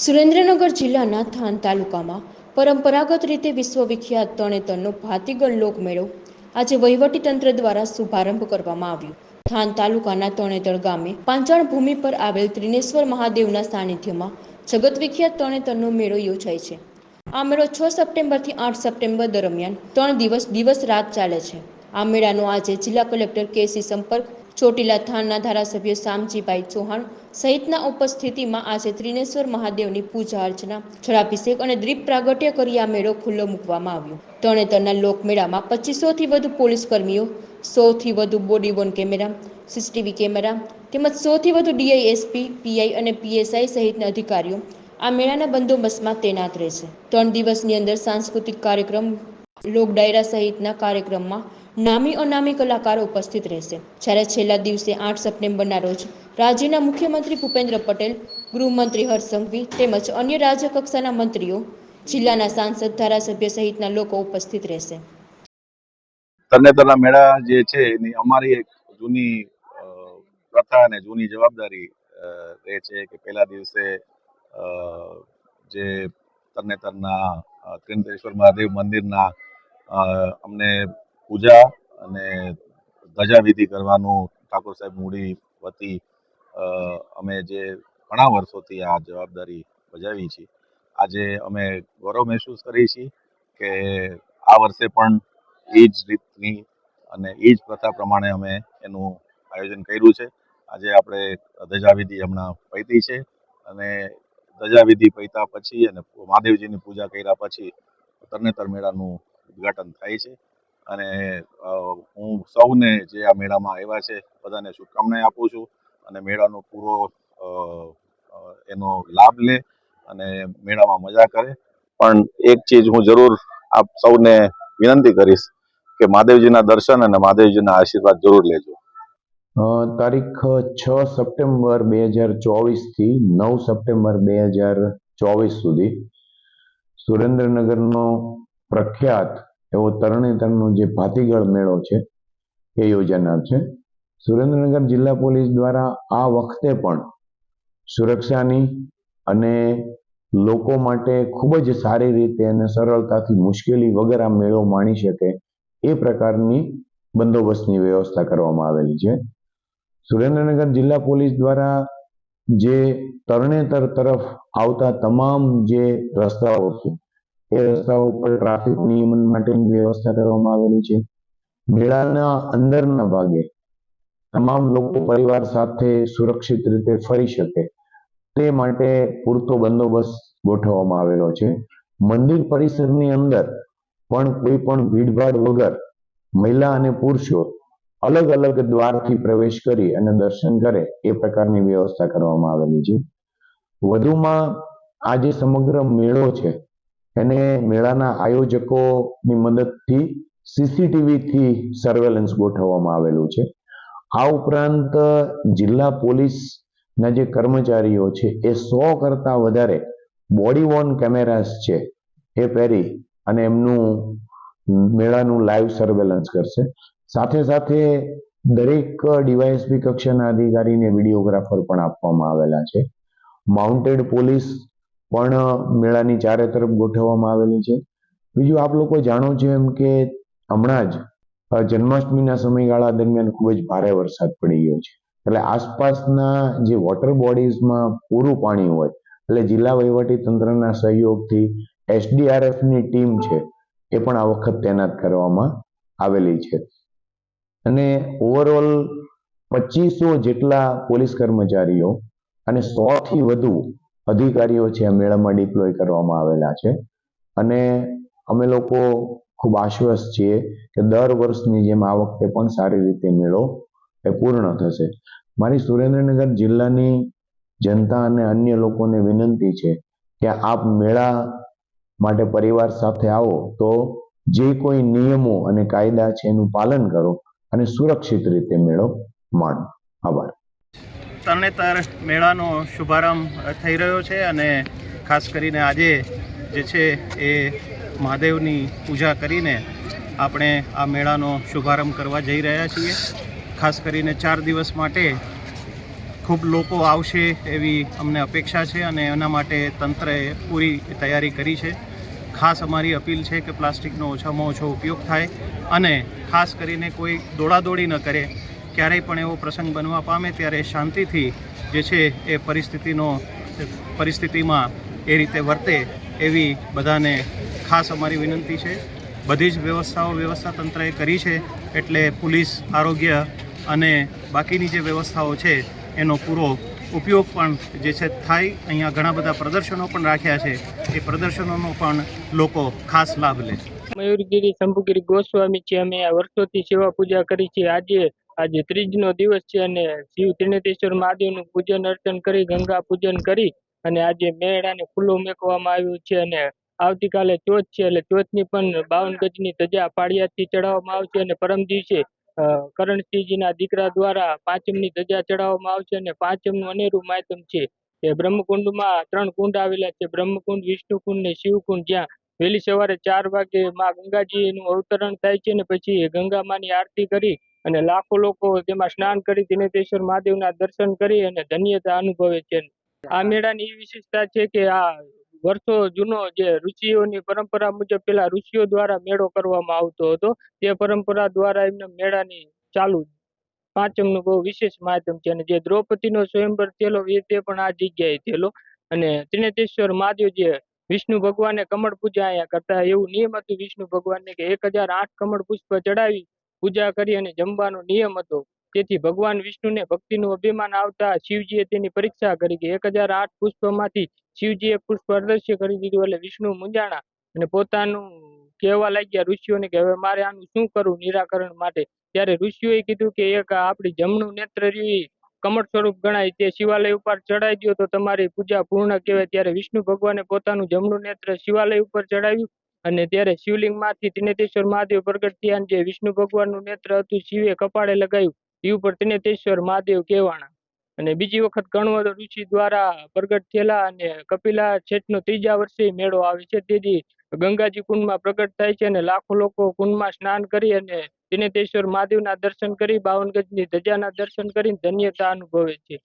સુરેન્દ્રનગર જિલ્લાના થાન તાલુકામાં પરંપરાગત રીતે વિશ્વવિખ્યાત તણેતરનો ભાતીગળ લોકમેળો આજે વહીવટીતંત્ર દ્વારા શુભારંભ કરવામાં આવ્યો. થાન તાલુકાના તણેતર ગામે પાંચાણ ભૂમિ પર આવેલ ત્રિનેશ્વર મહાદેવના સાનિધ્યમાં જગત વિખ્યાત તણેતરનો મેળો યોજાય છે. આ મેળો છ સપ્ટેમ્બરથી આઠ સપ્ટેમ્બર દરમિયાન ત્રણ દિવસ દિવસ રાત ચાલે છે. આ મેળાનો આજે જિલ્લા કલેક્ટર કેસી સંપર્ક ચોટીલા થાનના ધારાસભ્ય શામજીભાઈ ચૌહાણ સહિતના ઉપસ્થિતિમાં આજે ત્રિનેશ્વર મહાદેવની પૂજા અર્ચના, જળાભિષેક અને દ્વીપ પ્રાગટ્ય કરી આ મેળો ખુલ્લો મૂકવામાં આવ્યો. તરણેતરના લોકમેળામાં પચીસોથી વધુ પોલીસ કર્મીઓ, સોથી વધુ body worn camera, CCTV camera તેમજ સોથી વધુ ડીઆઈએસપી, પીઆઈ અને પીએસઆઈ સહિતના અધિકારીઓ આ મેળાના બંદોબસ્તમાં તૈનાત રહેશે. ત્રણ દિવસની અંદર સાંસ્કૃતિક કાર્યક્રમ લોક ડાયરા સહિતના કાર્યક્રમમાં નામી અનામી કલાકારો ઉપસ્થિત રહેશે. જ્યારે છેલ્લા દિવસે આઠ સપ્ટેમ્બરના રોજ રાજ્યના મુખ્યમંત્રી ભૂપેન્દ્ર પટેલ ગૃહમંત્રી હર્ષ સંઘવી તેમજ અન્ય રાજ્ય કક્ષાના મંત્રીઓ જિલ્લાના સાંસદ ધારાસભ્ય સહિતના લોકો ઉપસ્થિત રહેશે. તરણેતરના મેળા જે છે એની અમારી એક જૂની પ્રથા અને જૂની જવાબદારી રહે છે કે પહેલા દિવસે જે તરણેતરના અ, મહાદેવ મંદિરના અમને પૂજા અને ધજાવિધિ કરવાનું ઠાકોર સાહેબ મૂડી વતી અમે જે ઘણા વર્ષોથી આ જવાબદારી બજાવી છે આજે અમે ગૌરવ મહેસૂસ કરીએ છીએ કે આ વર્ષે પણ એ જ રીતની અને એ જ પ્રથા પ્રમાણે અમે એનું આયોજન કર્યું છે. આજે આપણે ધજાવિધિ હમણાં પૈતી છે અને ધજાવિધિ પૈતા પછી અને મહાદેવજીની પૂજા કર્યા પછી તરણેતર મેળાનું ઉદ્ઘાટન થાય છે. અને હું સૌને જે આ મેળામાં આવ્યા છે, બધાને શુભકામનાએ આપું છું અને મેળાનો પૂરો એનો લાભ લે અને મેળામાં મજા કરે. પણ એક ચીજ હું જરૂર આપ સૌને વિનંતી કરીશ કે મહાદેવજીના દર્શન અને મહાદેવજીના આશીર્વાદ જરૂર લેજો. તારીખ છ સપ્ટેમ્બર બે હજાર ચોવીસથી નવ સપ્ટેમ્બર બે હજાર ચોવીસ સુધી સુરેન્દ્રનગરનો પ્રખ્યાત એવો તરણેતરનો જે ભાતીગળ મેળો છે, એ યોજાનાર છે. સુરેન્દ્રનગર જિલ્લા પોલીસ દ્વારા આ વખતે પણ સુરક્ષાની અને લોકો માટે ખૂબ જ સારી રીતે અને સરળતાથી મુશ્કેલી વગર આ મેળો માણી શકે એ પ્રકારની બંદોબસ્તની વ્યવસ્થા કરવામાં આવેલી છે. સુરેન્દ્રનગર જિલ્લા પોલીસ દ્વારા જે તરણેતર તરફ આવતા તમામ જે રસ્તાઓ છે એ રસ્તા ઉપર ટ્રાફિક નિયમન માટેની વ્યવસ્થા કરવામાં આવેલી છે. મેળાના અંદરના ભાગે તમામ લોકો પરિવાર સાથે સુરક્ષિત રીતે ફરી શકે તે માટે પૂરતો બંદોબસ્ત ગોઠવવામાં આવેલો છે. મંદિર પરિસરની અંદર પણ કોઈ પણ ભીડભાડ વગર મહિલા અને પુરુષો અલગ અલગ દ્વારથી પ્રવેશ કરી અને દર્શન કરે એ પ્રકારની વ્યવસ્થા કરવામાં આવેલી છે. વધુમાં આ જે સમગ્ર મેળો છે એને મેળાના આયોજકોની મદદથી સીસીટીવીથી સર્વેલન્સ ગોઠવવામાં આવેલું છે. આ ઉપરાંત જિલ્લા પોલીસના જે કર્મચારીઓ છે, એ સો કરતા વધારે બોડી વોર્ન કેમેરાસ છે, એ પહેરી અને એમનું મેળાનું લાઈવ સર્વેલન્સ કરશે. સાથે સાથે દરેક ડીવાયએસપી કક્ષાના અધિકારીને વિડીયોગ્રાફર પણ આપવામાં આવેલા છે. માઉન્ટેડ પોલીસ પણ મેળાની ચારે તરફ ગોઠવવામાં આવેલી છે. બીજું આપ લોકો જાણો છો એમ કે હમણાં જ જન્માષ્ટમીના સમયગાળા દરમિયાન ખૂબ જ ભારે વરસાદ પડી ગયો છે. એટલે આસપાસના જે વોટર બોડીઝમાં પૂરું પાણી હોય, એટલે જિલ્લા વહીવટી તંત્રના સહયોગથી એસડીઆરએફની ટીમ છે, એ પણ આ વખત તૈનાત કરવામાં આવેલી છે. અને ઓવરઓલ પચીસો જેટલા પોલીસ કર્મચારીઓ અને સો થી વધુ અધિકારીઓ છે મેળામાં ડિપ્લોય કરવામાં આવેલા છે. અને અમે લોકો ખૂબ આશ્વસ્ત છીએ કે દર વર્ષની જેમ આ વખતે પણ સારી રીતે મેળો એ પૂર્ણ થશે. મારી સુરેન્દ્રનગર જિલ્લાની જનતા અને અન્ય લોકોને વિનંતી છે કે આપ મેળા માટે પરિવાર સાથે આવો તો જે કોઈ નિયમો અને કાયદા છે એનું પાલન કરો અને સુરક્ષિત રીતે મેળો માણો. આભાર. તરણેતર મેળાનો શુભારંભ થઈ રહ્યો છે અને ખાસ કરીને આજે જે છે એ મહાદેવની પૂજા કરીને આપણે આ મેળાનો શુભારંભ કરવા જઈ રહ્યા છીએ. ખાસ કરીને ચાર દિવસ માટે ખૂબ લોકો આવશે એવી અમને અપેક્ષા છે અને એના માટે તંત્રએ પૂરી તૈયારી કરી છે. ખાસ અમારી અપીલ છે કે પ્લાસ્ટિકનો ઓછામાં ઓછો ઉપયોગ થાય અને ખાસ કરીને કોઈ દોડાદોડી ન કરે. ક્યારેય પણ એવો પ્રસંગ બનવા પામે ત્યારે શાંતિથી જે છે એ પરિસ્થિતિનો, પરિસ્થિતિમાં એ રીતે વર્તે એવી બધાને ખાસ અમારી વિનંતી છે. બધી જ વ્યવસ્થાઓ વ્યવસ્થા તંત્રએ કરી છે એટલે પોલીસ, આરોગ્ય અને બાકીની જે વ્યવસ્થાઓ છે એનો પૂરો ઉપયોગ પણ જે છે થાય. અહીંયા ઘણા બધા પ્રદર્શનો પણ રાખ્યા છે. એ પ્રદર્શનોનો પણ લોકો ખાસ લાભ લે મયુરગીરી, શંભુગીરી ગોસ્વામી છે અમે આ વર્ષોથી સેવા પૂજા કરી છે, આજે આજે ત્રીજનો દિવસ છે અને શિવ ત્રિનેત્રેશ્વર મહાદેવનું પૂજન અર્ચન કરી, ગંગા પૂજન કરી અને આજે મેળાને ખુલ્લો મેકવામાં આવ્યું છે અને આવતીકાલે ચોથ છે એટલે ચોથની પણ બાવન ગજની ધજા પાળિયાદથી ચડાવવામાં આવશે અને પરમ દિવસે કરણસિંહજીના દીકરા દ્વારા પાંચમની ધજા ચડાવવામાં આવશે અને પાંચમનું અનેરું માધ્યમ છે. એ બ્રહ્મકુંડમાં ત્રણ કુંડ આવેલા છે. બ્રહ્મકુંડ, વિષ્ણુકુંડ ને શિવકુંડ જ્યાં વહેલી સવારે ચાર વાગે માં ગંગાજીનું અવતરણ થાય છે ને પછી ગંગામાની આરતી કરી અને લાખો લોકો તેમાં સ્નાન કરી દિનેશ્વર મહાદેવના દર્શન કરી અને ધન્યતા અનુભવે છે. આ મેળાની એ વિશેષતા છે કે આ વર્ષો જૂનો જે ઋષિઓની પરંપરા મુજબ પેલા ઋષિઓ દ્વારા મેળો કરવામાં આવતો હતો, તે પરંપરા દ્વારા એમને મેળાની ચાલુ પાંચમનું બહુ વિશેષ માધ્યમ છે અને જે દ્રૌપદીનો સ્વયંવર થયેલો એ તે પણ આ જગ્યાએ થયેલો. અને ત્રિનેતેશ્વર મહાદેવ જે વિષ્ણુ ભગવાને કમળ પૂજા અહીંયા કરતા, એવું નિયમ હતું વિષ્ણુ ભગવાનને કે એક હજાર આઠ કમળ પુષ્પ ચડાવી પૂજા કરી અને જમવાનો નિયમ હતો. તેથી ભગવાન વિષ્ણુને ભક્તિનું અભિમાન આવતા શિવજીએ તેની પરીક્ષા કરી કે એક હજાર આઠ પુષ્પમાંથી શિવજીએ પુષ્પ અદૃશ્ય કરી દીધું એટલે વિષ્ણુ મૂંઝાણા અને પોતાનું કહેવા લાગ્યા ઋષિઓને કે હવે મારે આનું શું કરવું નિરાકરણ માટે? ત્યારે ઋષિઓએ કીધું કે એક આપણી જમણું નેત્ર કમળ સ્વરૂપ ગણાય, તે શિવાલય ઉપર ચડાઈ દો તો તમારી પૂજા પૂર્ણ કહેવાય. ત્યારે વિષ્ણુ ભગવાને પોતાનું જમણું નેત્ર શિવાલય ઉપર ચડાવ્યું. અને ત્યારે શિવલિંગમાંથી ત્રિનેતેશ્વર મહાદેવ પ્રગટ થયા જે વિષ્ણુ ભગવાનનું નેત્ર હતું, શિવે કપાળે લગાવ્યું. એ ઉપર ત્રિનેતેશ્વર મહાદેવ કહેવાણા અને બીજી વખત કણવર ઋષિ દ્વારા પ્રગટ થયેલા અને કપિલા છેટનો ત્રીજા વર્ષે મેળો આવે છે. તેથી ગંગાજી કુંડમાં પ્રગટ થાય છે અને લાખો લોકો કુંડમાં સ્નાન કરી અને ત્રિનેતેશ્વર મહાદેવના દર્શન કરી બાવન ગજની ધજાના દર્શન કરી ધન્યતા અનુભવે છે.